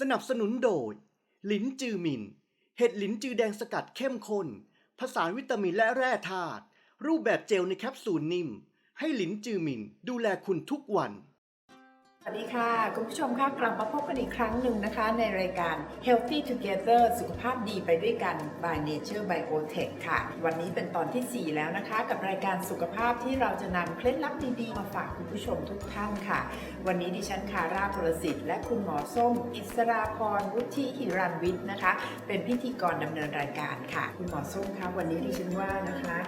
สนับสนุนโดยหลินจือหมิน เห็ดหลินจือแดงสกัดเข้มข้น ผสานวิตามินและแร่ธาตุ รูปแบบเจลในแคปซูลนิ่ม ให้หลินจือหมินดูแลคุณทุกวัน สวัสดีค่ะ คุณผู้ชมค่ะกลับมาพบกันอีกครั้งหนึ่งนะคะ ในรายการ Healthy Together สุขภาพดีไปด้วยกัน by Nature Biotech ค่ะ วันนี้เป็นตอนทีสี่ 4 แล้วนะคะ กับรายการสุขภาพที่เราจะนำเคล็ดลับดีๆ มาฝากคุณผู้ชมทุกท่านค่ะ วันนี้ดิฉันคาราพลสิทธิ์และคุณหมอส้ม อิสราพรวุฒิหิรันวิทย์นะคะ เป็นพิธีกรดำเนินรายการค่ะ คุณหมอส้มคะวันนี้ดิฉันว่านะคะ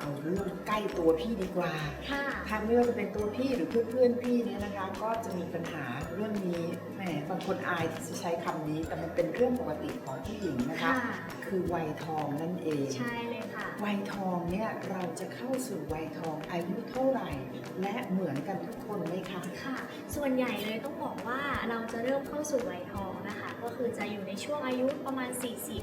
เอาเรื่องใกล้ตัวพี่ดีกว่าค่ะทางไม่ว่าจะเป็นตัวพี่หรือเพื่อนๆพี่เนี่ยนะคะ ก็จะมีปัญหาเรื่องนี้แหมบางคนอายที่จะใช้คำนี้ แต่มันเป็นเรื่องปกติของผู้หญิงนะคะ ค่ะ คือวัยทองนั่นเอง ใช่เลยค่ะ วัยทองเนี่ยเราจะเข้าสู่วัยทองอายุเท่าไหร่ และเหมือนกันทุกคนไหมคะ ค่ะ ส่วนใหญ่เลยต้องบอกว่าเราจะเริ่มเข้าสู่วัยทองนะคะ ก็คือจะอยู่ในช่วงอายุประมาณ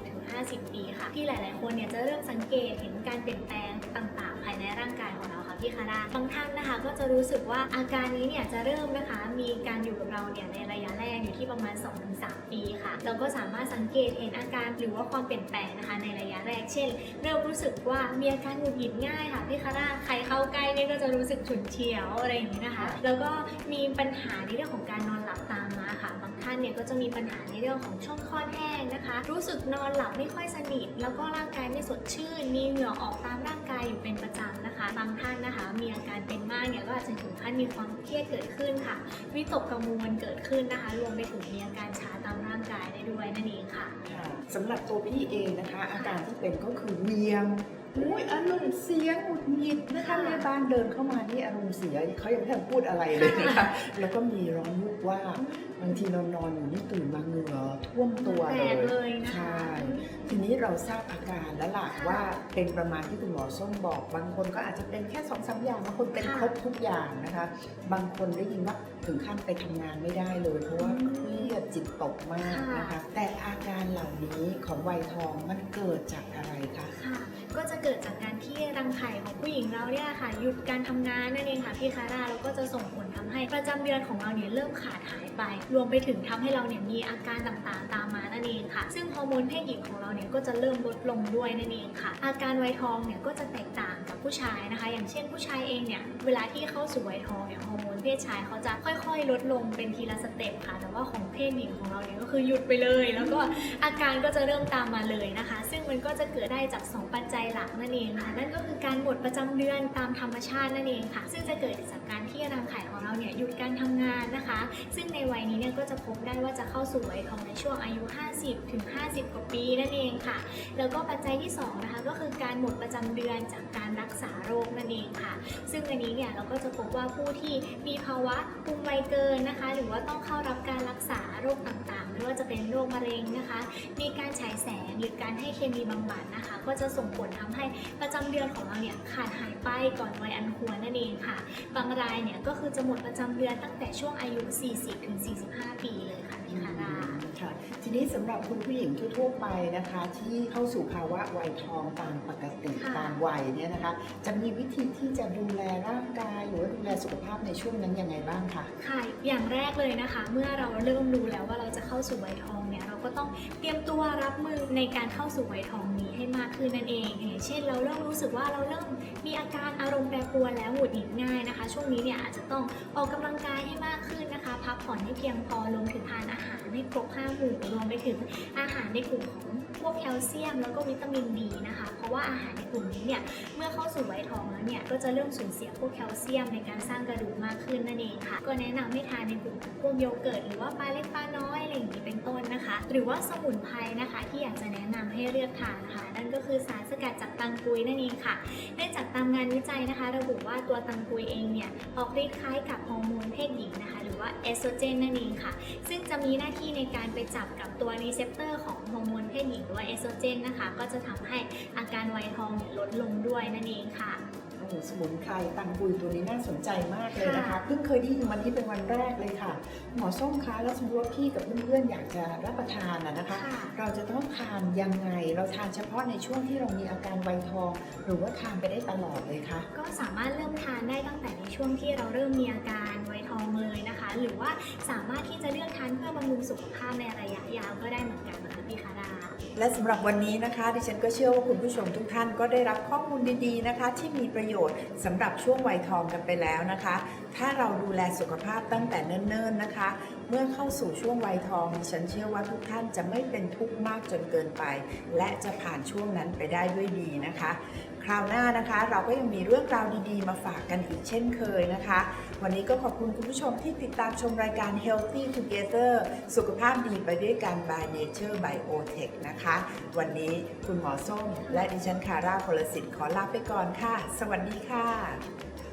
40-50 ปีค่ะ ที่หลาย ๆ คนเนี่ยจะเริ่มสังเกตเห็นการเปลี่ยนแปลงต่าง ๆ ภายในร่างกายของเราค่ะพี่คาราบางท่านนะคะก็จะรู้สึกว่าอาการนี้เนี่ยจะเริ่มนะคะมีการอยู่กับเราเนี่ยในระยะแรกอยู่ที่ประมาณ 2-3 ปีค่ะ เราก็สามารถสังเกตเห็นอาการหรือว่าความเปลี่ยนแปลงนะคะในระยะแรก เช่น เริ่มรู้สึกว่ามีอาการหงุดหงิดง่ายค่ะพี่คาราใครเข้าใกล้เนี่ยก็จะรู้สึกฉุนเฉียวอะไรอย่างนี้นะคะ แล้วก็มีปัญหาในเรื่องของการนอนหลับตามมาค่ะบาง ท่านเนี่ยก็จะมีปัญหาในเรื่องของช่องคลอดแห้งนะคะ รู้สึกนอนหลับไม่ค่อยสนิท แล้วก็ร่างกายไม่สดชื่น มีเหงื่อออกตามร่างกายอยู่เป็นประจำนะคะ บางท่านนะคะ มีอาการเป็นมากเนี่ยก็อาจจะถึงขั้นมีความเครียดเกิดขึ้นค่ะ วิตกกังวลเกิดขึ้นนะคะ รวมไปถึงมีอาการชาตามร่างกายได้ด้วยนั่นเองค่ะสำหรับตัวพี่เองนะคะ อาการที่เป็นก็คือเวียง อุ้ยอารมณ์เสียหงุดหงิดนะคะค่ะแม่บ้านเดินเข้ามานี่อารมณ์เสียเขายังไม่ทันพูดอะไรเลยนะคะแล้วก็มีร้อนวุบว่าบบางทีนอนนอนๆอยู่นี่ตื่นมาเหงื่อท่วมตัวแตเลกยเลยนะคะใช่ทีนี้เราทราบอาการแล้วล่ะค่ะว่าเป็นประมาณที่คุณหมอส้มบอก บางคนก็อาจจะเป็นแค่สองสามอย่างบางคนเป็นค่ะครบทุกอย่างนะคะ บางคนได้ยินว่าถึงขั้นไปทำงานไม่ได้เลยเพราะว่าอืมเครียดจิตตกมากนะคะค่ะแต่อาการเหล่านี้ของวัยทองมันเกิดจากอะไรคะค่ะก็จะเกิดจากการที่รังไข่ของผู้หญิงเราเนี่ยค่ะ หยุดการทำงานนั่นเองค่ะพี่คาร่าแล้วก็จะส่งผลทำให้ประจำเดือนของเราเนี่ยเริ่มขาดหายไป รวมไปถึงทำให้เราเนี่ยมีอาการต่างๆ ตามมานั่นเองค่ะ ซึ่งฮอร์โมนเพศหญิงของเราเนี่ยก็จะเริ่มลดลงด้วยนั่นเองค่ะ อาการไวทองเนี่ยก็จะแตกต่าง กับผู้ชายนะคะ อย่างเช่นผู้ชายเองเนี่ยเวลาที่เข้าสู่วัยทองเนี่ยฮอร์โมนเพศชายเขาจะค่อยๆ ลดลงเป็นทีละสเต็ปค่ะ แต่ว่าของเพศหญิงของเราเนี่ยก็คือหยุดไปเลย แล้วก็อาการก็จะเริ่มตามมาเลยนะคะ ซึ่งมันก็จะเกิดได้จาก 2 ปัจจัยหลักนั่นเองค่ะนั่นก็คือการหมดประจำเดือนตามธรรมชาตินั่นเองค่ะ ซึ่งจะเกิดจากการที่รังไข่ของเราเนี่ยหยุดการทำงานนะคะ ซึ่งในวัยนี้เนี่ยก็จะพบได้ว่าจะเข้าสู่วัยทองในช่วงอายุ 50ถึง50 กว่าปีนั่นเองค่ะ แล้วก็ปัจจัยที่สองนะคะก็คือการหมดประจำเดือนจากการรักษาโรคนั่นเองค่ะ ซึ่งอันนี้เนี่ยเราก็จะพบว่าผู้ที่มีภาวะภูมิวัยเกินนะคะ หรือว่าต้องเข้ารับการรักษาโรคต่าง ไม่ว่าจะเป็นโรคมะเร็งนะคะ มีการฉายแสงหรือการให้เคมีบำบัดนะคะ ก็จะส่งผลทำให้ประจำเดือนของเราเนี่ยขาดหายไปก่อนวัยอันควรนั่นเองค่ะ บางรายเนี่ยก็คือจะหมดประจำเดือนตั้งแต่ช่วงอายุ 40-45 ปีเลยค่ะพี่คาราค่ะทีนี้สำหรับคุณผู้หญิงทั่วๆไปนะคะ ที่เข้าสู่ภาวะวัยทองตามปกติค่ะตามวัยเนี่ยนะคะ จะมีวิธีที่จะดูแลร่างกาย หรือว่าดูแลสุขภาพในช่วงนั้นยังไงบ้างคะค่ะ อย่างแรกเลยนะคะ เมื่อเราเริ่มรู้แล้วว่าเราจะเข้าสู่วัยทองเนี่ยเราก็ต้องเตรียมตัวรับมือในการเข้าสู่วัยทองนี้ให้มากขึ้นนั่นเองอย่างเช่น เราเริ่มรู้สึกว่าเราเริ่มมีอาการอารมณ์แปรปรวนแล้วหงุดหงิดง่ายนะคะ ช่วงนี้เนี่ยอาจจะต้องออกกำลังกายให้มากขึ้นนะคะ พักผ่อนให้เพียงพอรวมถึงทานอาหารให้ครบห้าหมู่รวมไปถึงอาหารในกลุ่มของพวกแคลเซียมแล้วก็วิตามินดีนะคะ เพราะว่าอาหารในกลุ่มนี้เนี่ยเมื่อเข้าสู่วัยทองแล้วเนี่ยก็จะเริ่มสูญเสียพวกแคลเซียมในการสร้างกระดูกมากขึ้นนั่นเองค่ะ ก็แนะนำให้ทานในกลุ่มพวกโยเกิร์ตหรือว่าปลาเล็ก หรือว่าสมุนไพรนะคะที่อยากจะแนะนำให้เลือกทานนะคะนั่นก็คือสารสกัดจากตังกุยนั่นเองค่ะเนื่องจากตามงานวิจัยนะคะ ระบุว่าตัวตังกุยเองเนี่ยออกฤทธิ์คล้ายกับฮอร์โมนเพศหญิงนะคะ หรือว่าเอสโตรเจนนั่นเองค่ะ ซึ่งจะมีหน้าที่ในการไปจับกับตัวรีเซพเตอร์ของฮอร์โมนเพศหญิงหรือว่าเอสโตรเจนนะคะ ก็จะทำให้อาการวัยทองลดลงด้วยนั่นเองค่ะ โอ้โหสมุนไพรตังกุยตัวนี้น่าสนใจมากเลยนะคะค่ะเพิ่งเคยได้ยินวันนี้เป็นวันแรกเลยค่ะ หมอส้มคะแล้วสมมติว่าพี่กับเพื่อนๆอยากจะรับประทานนะนะคะค่ะเราจะต้องทานยังไง เราทานเฉพาะในช่วงที่เรามีอาการวัยทอง หรือว่าทานไปได้ตลอดเลยคะก็สามารถเริ่มทานได้ตั้งแต่ในช่วงที่เราเริ่มมีอาการไวท์ทองเลยนะคะ หรือว่าสามารถที่จะเลือกทานเพื่อบำรุงสุขภาพในระยะยาวก็ได้ และสำหรับวันนี้นะคะ ดิฉันก็เชื่อว่าคุณผู้ชมทุกท่านก็ได้รับข้อมูลดีๆนะคะ ที่มีประโยชน์สำหรับช่วงวัยทองกันไปแล้วนะคะ ถ้าเราดูแลสุขภาพตั้งแต่เนิ่นๆนะคะ เมื่อเข้าสู่ช่วงวัยทอง ดิฉันเชื่อว่าทุกท่านจะไม่เป็นทุกข์มากจนเกินไป และจะผ่านช่วงนั้นไปได้ด้วยดีนะคะ คราวหน้านะคะ เราก็ยังมีเรื่องราวดีๆ มาฝากกันอีกเช่นเคยนะคะ วันนี้ก็ขอบคุณคุณผู้ชมที่ติดตามชมรายการ Healthy Together สุขภาพดีไปด้วยกัน by Nature Biotech นะคะ วันนี้คุณหมอส้ม และดิฉันคาร่าพลสิทธิ์ขอลาไปก่อนค่ะ สวัสดีค่ะ